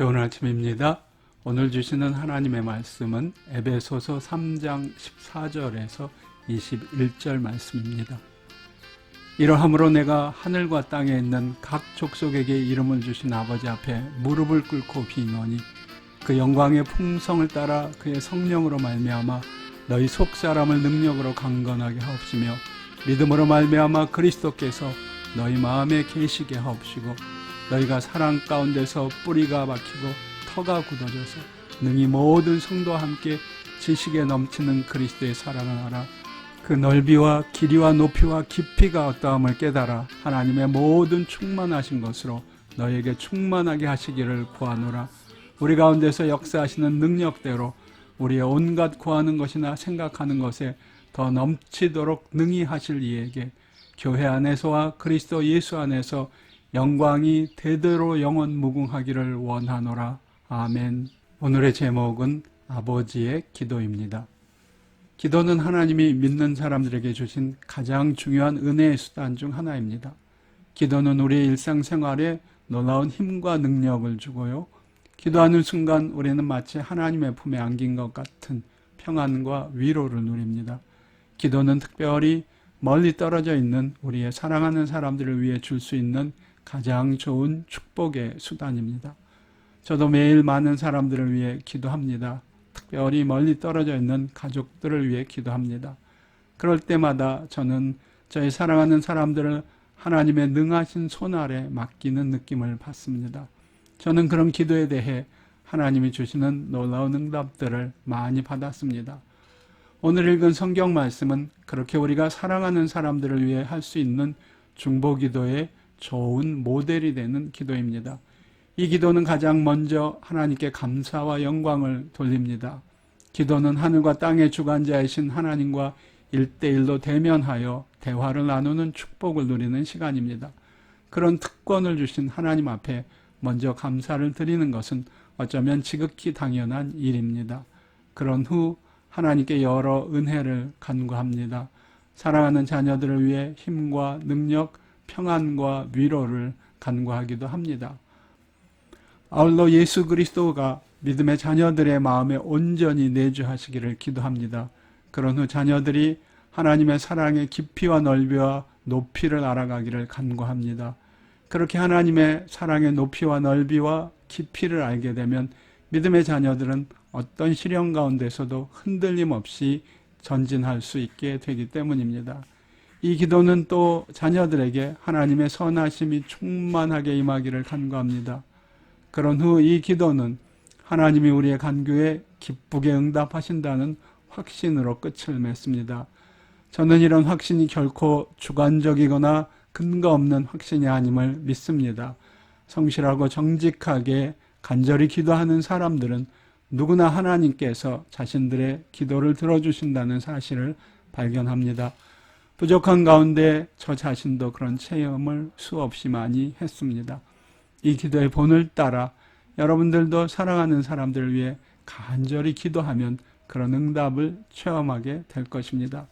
좋은 아침입니다. 오늘 주시는 하나님의 말씀은 에베소서 3장 14절에서 21절 말씀입니다. 이러함으로 내가 하늘과 땅에 있는 각 족속에게 이름을 주신 아버지 앞에 무릎을 꿇고 비노니 그 영광의 풍성을 따라 그의 성령으로 말미암아 너희 속 사람을 능력으로 강건하게 하옵시며 믿음으로 말미암아 그리스도께서 너희 마음에 계시게 하옵시고 너희가 사랑 가운데서 뿌리가 박히고 터가 굳어져서 능히 모든 성도와 함께 지식에 넘치는 그리스도의 사랑을 알아 그 넓이와 길이와 높이와 깊이가 어떠함을 깨달아 하나님의 모든 충만하신 것으로 너에게 충만하게 하시기를 구하노라. 우리 가운데서 역사하시는 능력대로 우리의 온갖 구하는 것이나 생각하는 것에 더 넘치도록 능히 하실 이에게 교회 안에서와 그리스도 예수 안에서 영광이 대대로 영원 무궁하기를 원하노라. 아멘. 오늘의 제목은 아버지의 기도입니다. 기도는 하나님이 믿는 사람들에게 주신 가장 중요한 은혜의 수단 중 하나입니다. 기도는 우리의 일상생활에 놀라운 힘과 능력을 주고요. 기도하는 순간 우리는 마치 하나님의 품에 안긴 것 같은 평안과 위로를 누립니다. 기도는 특별히 멀리 떨어져 있는 우리의 사랑하는 사람들을 위해 줄 수 있는 가장 좋은 축복의 수단입니다. 저도 매일 많은 사람들을 위해 기도합니다. 특별히 멀리 떨어져 있는 가족들을 위해 기도합니다. 그럴 때마다 저는 저희 사랑하는 사람들을 하나님의 능하신 손 아래 맡기는 느낌을 받습니다. 저는 그런 기도에 대해 하나님이 주시는 놀라운 응답들을 많이 받았습니다. 오늘 읽은 성경 말씀은 그렇게 우리가 사랑하는 사람들을 위해 할 수 있는 중보 기도의 좋은 모델이 되는 기도입니다. 이 기도는 가장 먼저 하나님께 감사와 영광을 돌립니다. 기도는 하늘과 땅의 주관자이신 하나님과 일대일로 대면하여 대화를 나누는 축복을 누리는 시간입니다. 그런 특권을 주신 하나님 앞에 먼저 감사를 드리는 것은 어쩌면 지극히 당연한 일입니다. 그런 후 하나님께 여러 은혜를 간구합니다. 사랑하는 자녀들을 위해 힘과 능력, 평안과 위로를 간구하기도 합니다. 아울러 예수 그리스도가 믿음의 자녀들의 마음에 온전히 내주하시기를 기도합니다. 그런 후 자녀들이 하나님의 사랑의 깊이와 넓이와 높이를 알아가기를 간구합니다. 그렇게 하나님의 사랑의 높이와 넓이와 깊이를 알게 되면 믿음의 자녀들은 어떤 시련 가운데서도 흔들림 없이 전진할 수 있게 되기 때문입니다. 이 기도는 또 자녀들에게 하나님의 선하심이 충만하게 임하기를 간구합니다. 그런 후 이 기도는 하나님이 우리의 간구에 기쁘게 응답하신다는 확신으로 끝을 맺습니다. 저는 이런 확신이 결코 주관적이거나 근거 없는 확신이 아님을 믿습니다. 성실하고 정직하게 간절히 기도하는 사람들은 누구나 하나님께서 자신들의 기도를 들어주신다는 사실을 발견합니다. 부족한 가운데 저 자신도 그런 체험을 수없이 많이 했습니다. 이 기도의 본을 따라 여러분들도 사랑하는 사람들을 위해 간절히 기도하면 그런 응답을 체험하게 될 것입니다.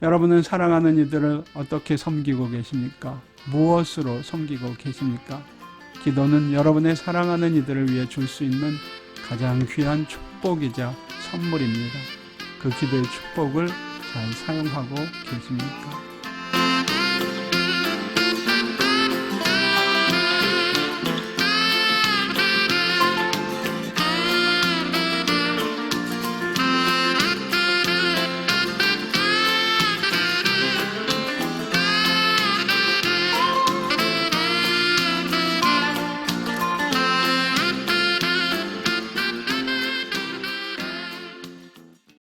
여러분은 사랑하는 이들을 어떻게 섬기고 계십니까? 무엇으로 섬기고 계십니까? 기도는 여러분의 사랑하는 이들을 위해 줄 수 있는 가장 귀한 축복이자 선물입니다. 그 기도의 축복을 잘 사용하고 계십니까?